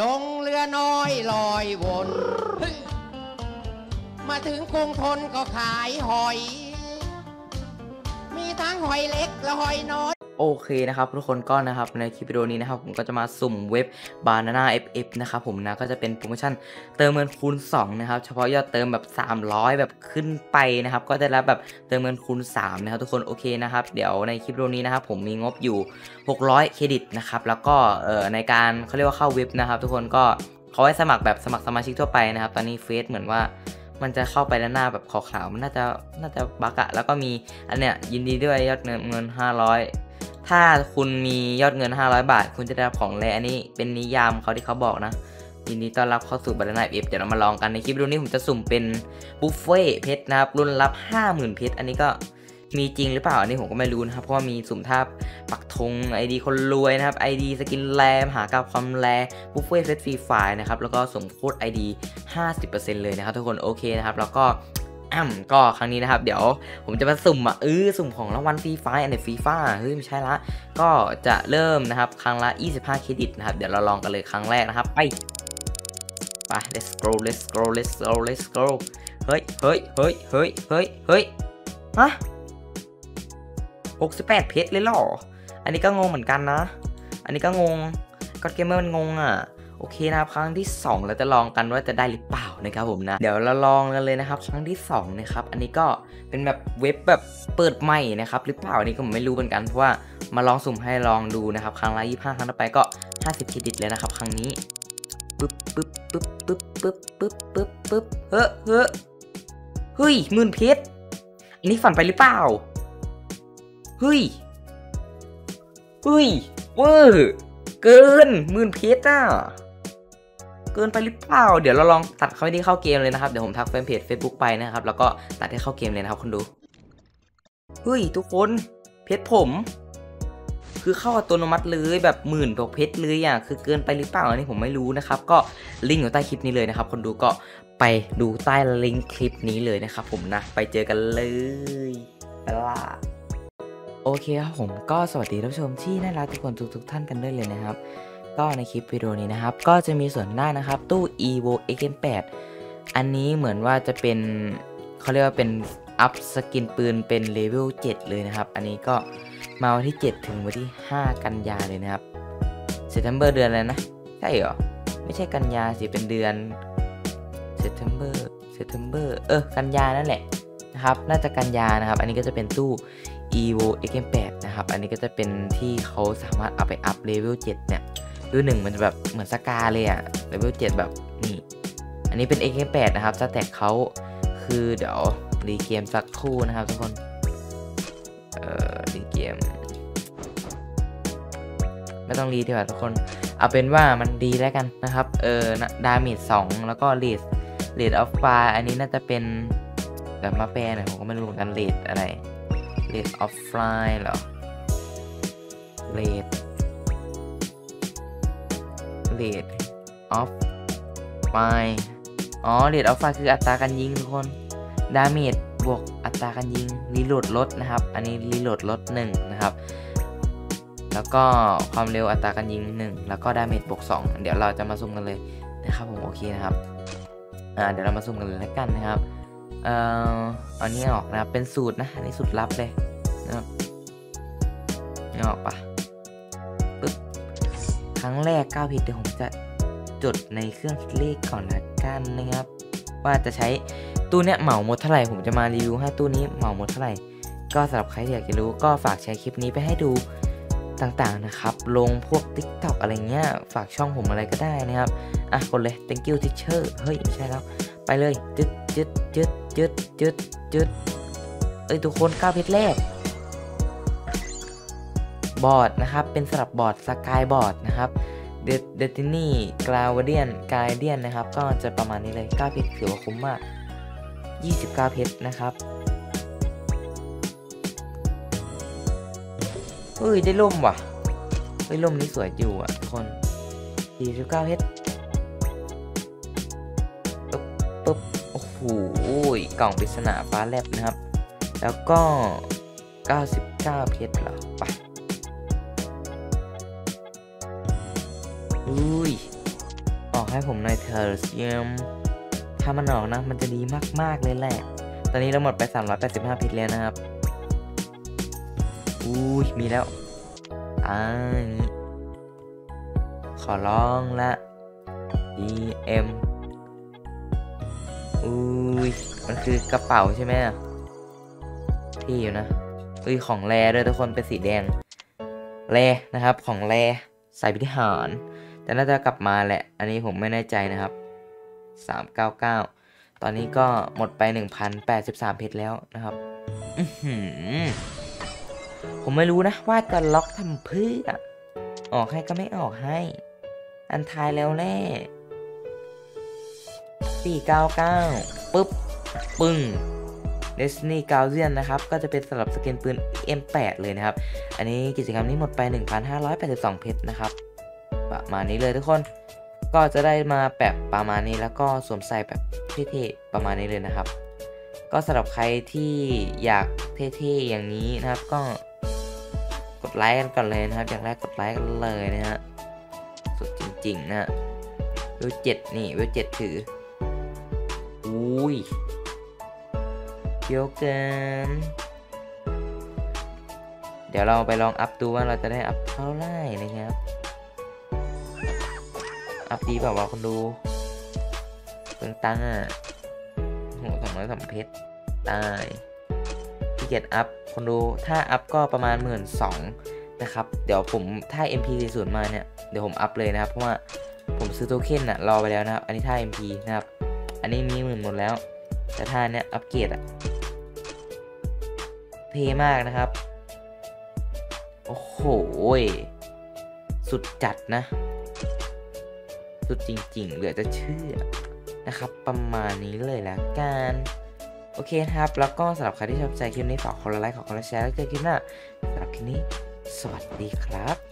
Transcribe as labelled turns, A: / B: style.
A: ลงเรือน้อยลอยวน มาถึงกรุงทนก็ขายหอย มีทั้งหอยเล็กและหอยน้อย
B: โอเคนะครับทุกคนก็นะครับในคลิปวิดีโอนี้นะครับผมก็จะมาสุ่มเว็บ Banana FF นะครับผมนะก็จะเป็นโปรโมชั่นเติมเงินคูณ 2 นะครับ เฉพาะยอดเติมแบบ 300 แบบขึ้นไปนะครับ ก็ได้รับแบบเติมเงินคูณ 3 นะครับ ทุกคนโอเคนะครับเดี๋ยวในคลิปวิดีโอนี้นะครับผมมีงบอยู่ 600 เครดิตนะครับแล้วก็เอ่อในการเขาเรียกว่าเข้าเว็บนะครับ ทุกคนก็เขาให้สมัครแบบสมัครสมาชิกทั่วไปนะครับ ตอนนี้เฟซเหมือนว่ามันจะเข้าไปแล้วหน้าแบบขาวๆมันน่าจะน่าจะบักอะแล้วก็มีอันเนี้ยยินดีด้วยยอดเงินเงิน500 ถ้าคุณมียอดเงิน 500 บาท คุณจะได้รับของแรอันนี้เป็นนิยามเขาที่เขาบอกนะยินดีต้อนรับเข้าสู่บัตรนาเอฟเดี๋ยวเรามาลองกันในคลิปวิดีโอนี้ผมจะสุ่มเป็นบุฟเฟ่เพชรนะครับ รุ่นรับ 50,000 เพชรอันนี้ก็มีจริงหรือเปล่าอันนี้ผมก็ไม่รู้นะครับ เพราะว่ามีสุ่มท่าปักธงไอดีคนรวยนะครับไอดีสกินแรมหากับความแรบุฟเฟ่เพชรฟรีไฟนะครับแล้วก็ส่งโค้ด ID 50%เลยนะครับทุกคนโอเคนะครับแล้วก็ ก็ครั้งนี้นะครับ เดี๋ยวผมจะมาสุ่มอะเออสุ่มของรางวัลฟรีไฟล์อันเดฟรีฟ้าเฮ้ยไม่ใช่ละ ก็จะเริ่มนะครับ ครั้งละ 25 เครดิตนะครับ เดี๋ยวเราลองกันเลยครั้งแรกนะครับ ไป ไป let's go let's go let's go let's go เฮ้ยเฮ้ยเฮ้ยเฮ้ยเฮ้ยเฮ้ยฮะ68 เพชรเลยหรอ อันนี้ก็งงเหมือนกันนะ อันนี้ก็งงก็เกมเมอร์มันงงอะ โอเคนะครับครั้งที่ 2 เราจะลองกันว่าจะได้หรือเปล่า นะครับผมนะ เดี๋ยวเราลองกันเลยนะครับ ครั้งที่2นะครับอันนี้ก็เป็นแบบเว็บแบบเปิดใหม่นะครับหรือเปล่าอันนี้ก็ไม่รู้เหมือนกันเพราะว่ามาลองสุ่มให้ลองดูนะครับ ครั้งละ25 ครั้งต่อไปก็ 50เครดิตเลยนะครับ ครั้งนี้ปึ๊บปึ๊บปึ๊บปึ๊บปึ๊บปึ๊บปึ๊บปึ๊บเฮ้อเฮ้อเฮ้ยหมื่นเพชรอันนี้ฝันไปหรือเปล่าเฮ้ยเฮ้ยเวอร์เกินหมื่นเพชรอะ เกินไปหรือเปล่า เดี๋ยวเราลองตัดเข้าไปที่เข้าเกมเลยนะครับ เดี๋ยวผมทักแฟนเพจ Facebook ไปนะครับ แล้วก็ตัดให้เข้าเกมเลยนะครับคุณดู เฮ้ย ทุกคน เพชรผม คือเข้าอัตโนมัติเลยแบบหมื่นกว่าเพชรเลยอะ คือเกินไปหรือเปล่าอันนี้ผมไม่รู้นะครับ ก็ลิงก์อยู่ใต้คลิปนี้เลยนะครับ คนดูก็ไปดูใต้ลิงก์คลิปนี้เลยนะครับผมนะ ไปเจอกันเลยไปละโอเคครับผมก็สวัสดีท่านผู้ชมที่น่ารักทุกคนทุกๆท่านกันด้วยเลยนะครับ ก็ในคลิปวิดีโอนี้นะครับ ก็จะมีส่วนหน้านะครับ ตู้ evo x8 อันนี้เหมือนว่าจะเป็นเขาเรียกว่าเป็นอัพสกินปืนเป็นเลเวล7เลยนะครับ อันนี้ก็มาวันที่ 7 ถึงวันที่ 5 กันยาเลยนะครับเซปเทมเบอร์เดือนอะไรนะ ใช่เหรอ ไม่ใช่กันยาสิเป็นเดือนเซปเทมเบอร์เซปเทมเบอร์เออ กันยานั่นแหละนะครับ น่าจะกันยานะครับ อันนี้ก็จะเป็นตู้ evo x8 นะครับ อันนี้ก็จะเป็นที่เขาสามารถเอาไปอัพเลเวล7เนี่ย เลเวหนึ่งมันจะแบบเหมือนสกาเลยอะเลเวลเจ็ดแบบนี่ อันนี้เป็น AK8 นะครับสแต็กเขาคือเดี๋ยวรีเกมสักครู่นะครับทุกคน เอ่อรีเกม ไม่ต้องรีดีกว่าทุกคน เอาเป็นว่ามันดีแล้วกันนะครับ เออดาเมจสองแล้วก็เลดเลดออฟไฟอันนี้น่าจะเป็นแบบมาแปลหน่อยผมก็ไม่รู้เหมือนกันเลดอะไรเลดออฟไฟเหรอเลด rate of fire อ๋อ rate of fire คืออัตราการยิงทุกคน damage บวกอัตราการยิงรีโหลดลดนะครับ อันนี้รีโหลดลด1นะครับแล้วก็ความเร็วอัตราการยิง 1 แล้วก็ damage บวก2เดี๋ยวเราจะมาซุ่มกันเลยนะครับผมโอเคนะครับอ่าเดี๋ยวเรามาซุ่มกันเลยแล้วกันนะครับเอ่อเอานี้ออกนะครับเป็นสูตรนะอันนี้สูตรลับเลยนะครับนี่ออกปะ ครั้งแรก9ผิดเดี๋ยวผมจะจดในเครื่องคิดเลขก่อนละกันนะครับ ว่าจะใช้ตู้เนี้ยเหมาหมดเท่าไหร่ผมจะมารีวิวให้ตู้นี้เหมาหมดเท่าไหร่ ก็สำหรับใครที่อยากจะรู้ก็ฝากแชร์คลิปนี้ไปให้ดูต่างๆนะครับ ลงพวก TikTok อะไรเงี้ย ฝากช่องผมอะไรก็ได้นะครับ อะกดเลย thank you teacher เฮ้ย ไม่ใช่แล้ว ไปเลย จึ๊ดจึ๊ดจึ๊ดจึ๊ดจึ๊ดจึ๊ดเอ้ย ทุกคนก้าวเพชรแรก บอร์ดนะครับ เป็นสำหรับบอร์ดสกายบอร์ดนะครับเดตินี่กราวเดียนกายเดียนนะครับ ก็จะประมาณนี้เลย 9 เพชรถือว่าคุ้มมาก 29 เพชรนะครับเฮ้ย ได้ล่มว่ะ เฮ้ยล่มนี้สวยอยู่อะทุกคน 49 เพชรปึ๊บปึ๊บโอ้โหกล่องปริศนาฟ้าแลบนะครับ แล้วก็ 99 เพชรเหรอไป อุ้ย ออกให้ผมหน่อยเถอะเซียม ถ้ามันออกนะ มันจะดีมาก ๆ เลยแหละ ตอนนี้เราหมดไป 385พิษแล้วนะครับ อุ้ย มีแล้วอ่างขอร้องละ DM อุ้ย มันคือกระเป๋าใช่ไหมที่อยู่นะอุ้ยของแร่ด้วยทุกคนเป็นสีแดง แร่นะครับ ของแร่ใส่พิธีหาร แต่น่าจะกลับมาแหละ อันนี้ผมไม่แน่ใจนะครับ 399 ตอนนี้ก็หมดไป 1,083 เพชรแล้วนะครับผมไม่รู้นะว่าจะล็อกทำเพื่อออกให้ก็ไม่ออกให้ อันทายแล้วแน่499ปึ๊บ ปึ้ง Destiny g a r d i a n นะครับ ก็จะเป็นสำหรับสกินปืน M8 เลยนะครับ อันนี้กิจกรรมนี้หมดไป 1,582 เพชรนะครับ ประมาณนี้เลยทุกคน ก็จะได้มาแบบประมาณนี้แล้วก็สวมใส่แบบเท่ๆประมาณนี้เลยนะครับ ก็สำหรับใครที่อยากเท่ๆอย่างนี้นะครับก็กดไลค์กันก่อนเลยนะครับ อย่างแรกกดไลค์กันเลยนะฮะสุดจริงๆนะฮะเวลเจ็ดนี่เวลเจ็ดถืออุ้ยเยอะเกินเดี๋ยวเราไปลองอัพดูว่าเราจะได้อัพเท่าไหร่นะครับ อัพดีแบบว่าคนดูเปิงตังอะโหสองร้อยสามเพชรตายที่เกียจอัพคนดูถ้าอัพก็ประมาณหมื่นสองนะครับ เดี๋ยวผมถ้า MP40 มาเนี่ย เดี๋ยวผมอัพเลยนะครับ เพราะว่าผมซื้อโทเค็นอะรอไปแล้วนะครับ อันนี้ถ้า MP นะครับ อันนี้มีหมื่นหมดแล้ว แต่ถ้าเนี่ยอัพเกรดอะเทมากนะครับ โอ้โห สุดจัดนะ สุดจริง ๆ เหลือจะเชื่อนะครับ ประมาณนี้เลยละกัน โอเคครับ แล้วก็สำหรับใครที่ชอบใจคลิปนี้ฝากคนละไลค์ขอคนละแชร์แล้วเจอกันคลิปหน้าสำหรับคลิปนี้ สวัสดีครับ